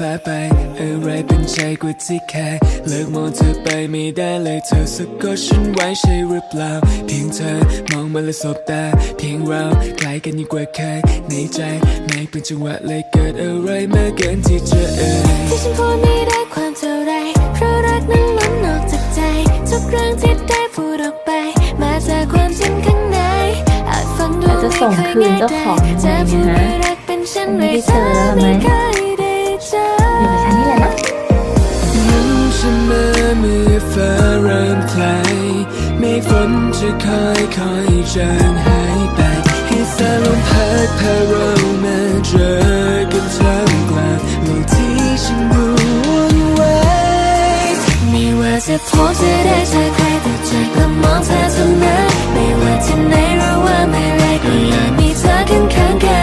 ฟ้าไป อะไรเป็นใจกว่าที่แค่ เลิกมองเธอไปไม่ได้เลยเธอสะกดฉันไว้ใช่หรือเปล่า เพียงเธอมองมาและสบตา เพียงเราใกล้กันยิ่งกว่าเคยในใจไม่เป็นจังหวะเลยเกิดอะไรมากเกินที่จะเอ่ยที่ฉันพูดไม่ได้ความเท่าไร เพราะรักนั้นล้นออกจากใจ ทุกครั้งที่ได้พูดออกไป มาจากความจริงข้างในอาจฟังดูอาจจะส่งคืนเจ้าของจะยังไงพูดนะว่ารักเป็นเช่นไรไม่ได้เจอแล้วไหมไม่เคยได้เจ อยู่กับฉันนี่แหละนะยิ้มฉันมามื่อฟ้าเริ่มคลายมฆฝนจะค่อยค่อยจางหายไป ให้สายลมพัดพาเรามาเจอกันท่ามกลางโลกที่ฉันวุ่นวายไม่ว่าจะพบจะได้เจอใครแต่ใจก็มองเธอเท่านั้นไม่ว่าที่ไหนหรือว่าเมื่อไรก็อยากมีเธอข้างข้างๆกัน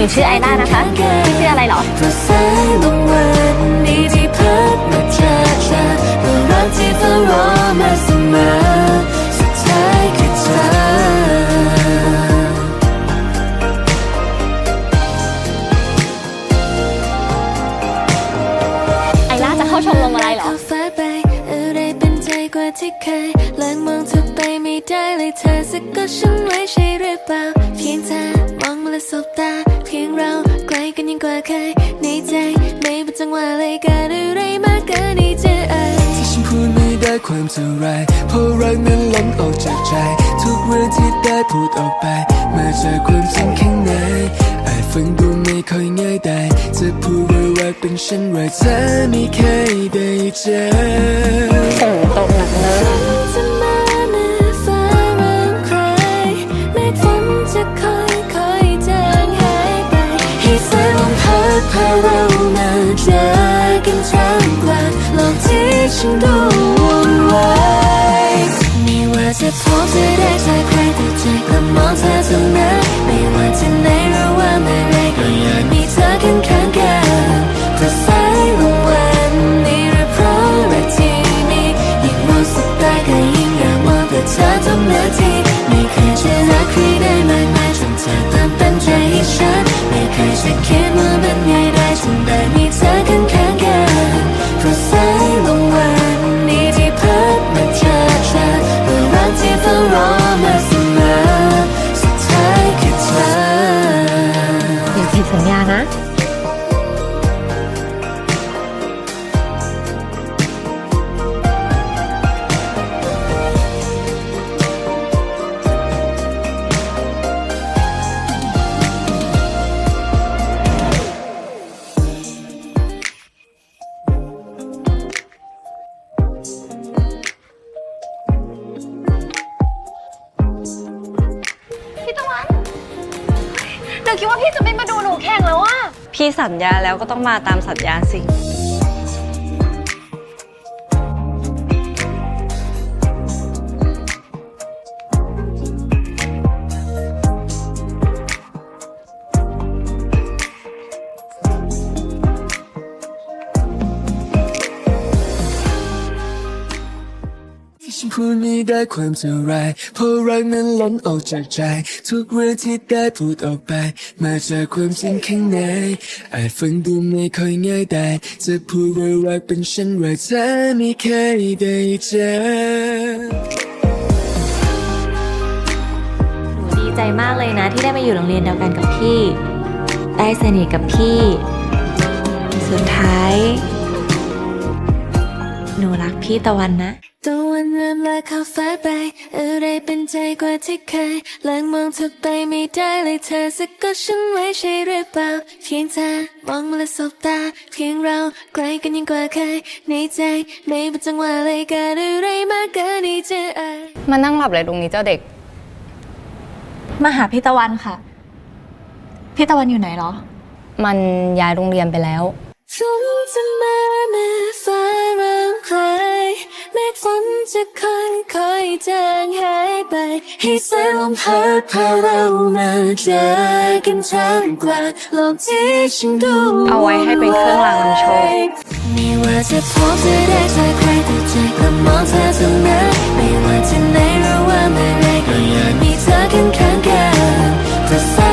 หนูชื่อไอด้านะคะชื่ออะไรเหรอ กว่าที่เคยเลิกมองเธอไปไม่ได้เลยเธอสะกดฉันไว้ใช่หรือเปล่าเพียงเธอมองมาและสบตาเพียงเราใกล้กันยิ่งกว่าเคยในใจไม่เป็นจังหวะเลยเกิดอะไรมากเกินที่จะเอ่ยที่ฉันพูดไม่ได้ความเท่าไรเพราะรักนั้นล้นออกจากใจ ทุกเรื่องที่ได้พูดออกไปมาจากความจริงข้างในอาจฟังดูไม่ค่อยง่ายได้จะพูดว่ เป็นเช่นไรเธอไม่เคยได้เจอส่งตรงหนักเลยจะมาเมื่อฟ้าเริ่มคลายเมฆฝนจะคอยคอยๆจางหายไปให้สายลมพัดพาเรามาเจอกันท่ามกลางโลกที่ฉันดูวุ่นวายไม่ว่าจะพบจะได้เจอใครแต่ใจก็มองเธอเท่านั้นไม่ว่าที่ไหน เคิดว่าพี่จะไม่มาดูหนูแข่งแล้วอะพี่สัญญาแล้วก็ต้องมาตามสัญญาสิ พูดไม่ได้ความเท่าไรเพราะรักนั้นล้นออกจากใจ ทุกเรื่องที่ได้พูดออกไป มาจากความจริงข้างในอาจฟังดูไม่ค่อยง่ายได้จะพูดว่ารักเป็นเช่นไรเธอไม่เคยได้เจอดีใจมากเลยนะที่ได้มาอยู่โรงเรียนเดียวกันกับพี่ ได้สนิทกับพี่ สุดท้าย หนูรักพี่ตะวันนะ วันเริ่มลาเข้าฟ้าไป อะไรเป็นใจกว่าที่เคยเลิกมองเธอไปไม่ได้เลยเธอสะกดฉันไว้ใช่หรือเปล่าเพียงเธอมองมาและสบตา เพียงเราใกล้กันยิ่งกว่าเคยในใจไม่เป็นจังหวะเลยเกิดอะไรมากเกินที่จะเอ่ยมานั่งหลับเลยตรงนี้เจ้าเด็ก มาหาพี่ตะวันค่ะ พี่ตะวันอยู่ไหนเหรอ มันย้ายโรงเรียนไปแล้วฝนจะมาเมื่อฟ้าเริ่มคลาย ม้ฝนจะค่อยค่อยจางหายไป ให้แสงลมพัดพาเรามาเจอกันทามกลางโลกที่ฉันดูเอาไว้ให้เป็นเครื่องรางนำโชคไม่ว่าจะพบจะได้เจอใครแต่ใจกลัมองเธอเสมอไม่ว่าจะไหนหรือว่าเมื่อไรก็อยากมีเธอข้างๆกัน